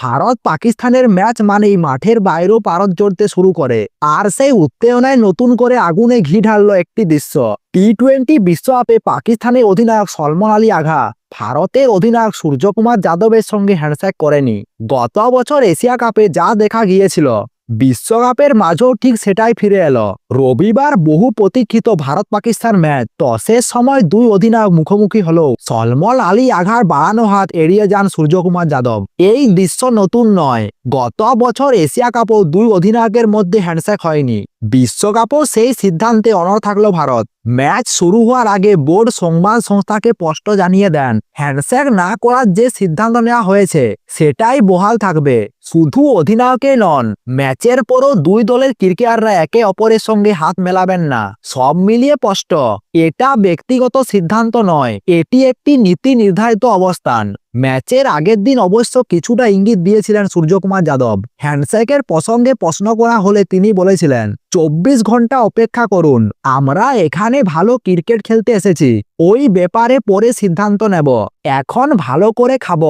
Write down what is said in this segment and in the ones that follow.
ভারত পাকিস্তানের ম্যাচ মানেই মাঠের বাইরেও পারদ জড়তে শুরু করে। আর সেই উত্তেজনায় নতুন করে আগুনে ঘি ঢাললো একটি দৃশ্য। টি টোয়েন্টি বিশ্বকাপে পাকিস্তানের অধিনায়ক সলমন আলী আঘা ভারতের অধিনায়ক সূর্যকুমার যাদবের সঙ্গে হ্যান্ডশেক করেনি। গত বছর এশিয়া কাপে যা দেখা গিয়েছিল বিশ্বকাপের মাঝেও ঠিক সেটাই ফিরে এলো। রবিবার বহু প্রতীক্ষিত ভারত পাকিস্তান ম্যাচ। টসের সময় দুই অধিনায়ক মুখোমুখি হলো সলমল আলী আঘার বাড়ানো হাত এড়িয়ে যান সূর্যকুমার যাদব। এই দৃশ্য নতুন নয়। গত বছর এশিয়া কাপও দুই অধিনায়কের মধ্যে হ্যান্ডশেক হয়নি। বিশ্বকাপও সেই সিদ্ধান্তে অনড় থাকল ভারত। ম্যাচ শুরু হওয়ার আগে বোর্ড সংবাদ সংস্থাকে স্পষ্ট জানিয়ে দেন, হ্যান্ডশেক না করার যে সিদ্ধান্ত নেওয়া হয়েছে, সেটাই বহাল থাকবে। শুধু অধিনায়কে নন, ম্যাচের পরও দুই দলের ক্রিকেটাররা একে অপরের সঙ্গে হাত মেলাবেন না। সব মিলিয়ে স্পষ্ট, এটা ব্যক্তিগত সিদ্ধান্ত নয়, এটি একটি নীতি নির্ধারিত অবস্থান। ম্যাচের আগের দিন অবশ্য কিছুটা ইঙ্গিত দিয়েছিলেন সূর্যকুমার যাদব। হ্যান্ডশেকের প্রসঙ্গে প্রশ্ন করা হলে তিনি বলেছিলেন, চব্বিশ ঘণ্টা অপেক্ষা করুন, আমরা এখানে ভালো ক্রিকেট খেলতে এসেছি। ওই ব্যাপারে পরে সিদ্ধান্ত নেব। এখন ভালো করে খাব,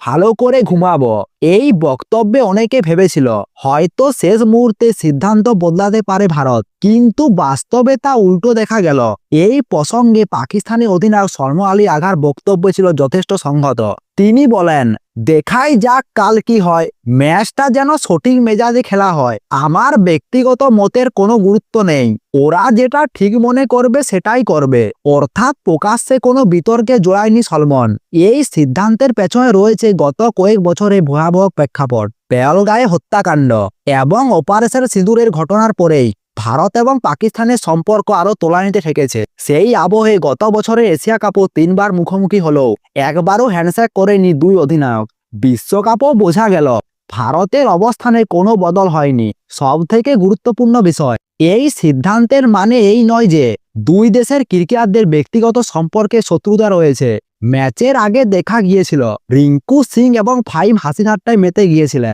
ভালো করে ঘুমাবো। এই বক্তব্যে অনেকে ভেবেছিল, হয়তো শেষ মুহূর্তে সিদ্ধান্ত বদলাতে পারে ভারত। কিন্তু বাস্তবে তা উল্টো দেখা গেল। এই প্রসঙ্গে পাকিস্তানি অধিনায়ক শর্মা আলী আঘার বক্তব্য ছিল যথেষ্ট সংহত। তিনি বলেন, দেখাই যাক কাল কি হয়। ম্যাচটা যেন সঠিক মেজাজে খেলা হয়। আমার ব্যক্তিগত মতের কোনো গুরুত্ব নেই। ওরা যেটা ঠিক মনে করবে সেটাই করবে। অর্থাৎ প্রকাশ্যে কোনো বিতর্কে জড়ায়নি সলমন। এই সিদ্ধান্তের পেছনে রয়েছে গত কয়েক বছরে ভয়াবহ প্রেক্ষাপট। পেয়লগায়ে হত্যাকাণ্ড এবং অপারেশন সিঁদুরের ঘটনার পরেই ভারত এবং পাকিস্তানের সম্পর্ক আরও তোলানিতে ঠেকেছে। সেই আবহে গত বছরে এশিয়া কাপও তিনবার মুখোমুখি হলেও একবারও হ্যান্ডশেক করেনি দুই অধিনায়ক। বিশ্বকাপও বোঝা গেল, ভারতের অবস্থানে কোনো বদল হয়নি। সব থেকে গুরুত্বপূর্ণ বিষয়, এই সিদ্ধান্তের মানে এই নয় যে দুই দেশের ক্রিকেটারদের ব্যক্তিগত সম্পর্কে শত্রুতা রয়েছে। ম্যাচের আগে দেখা গিয়েছিল, রিঙ্কু সিং এবং ফাইম হাসিনাট্টায় মেতে গিয়েছিলেন।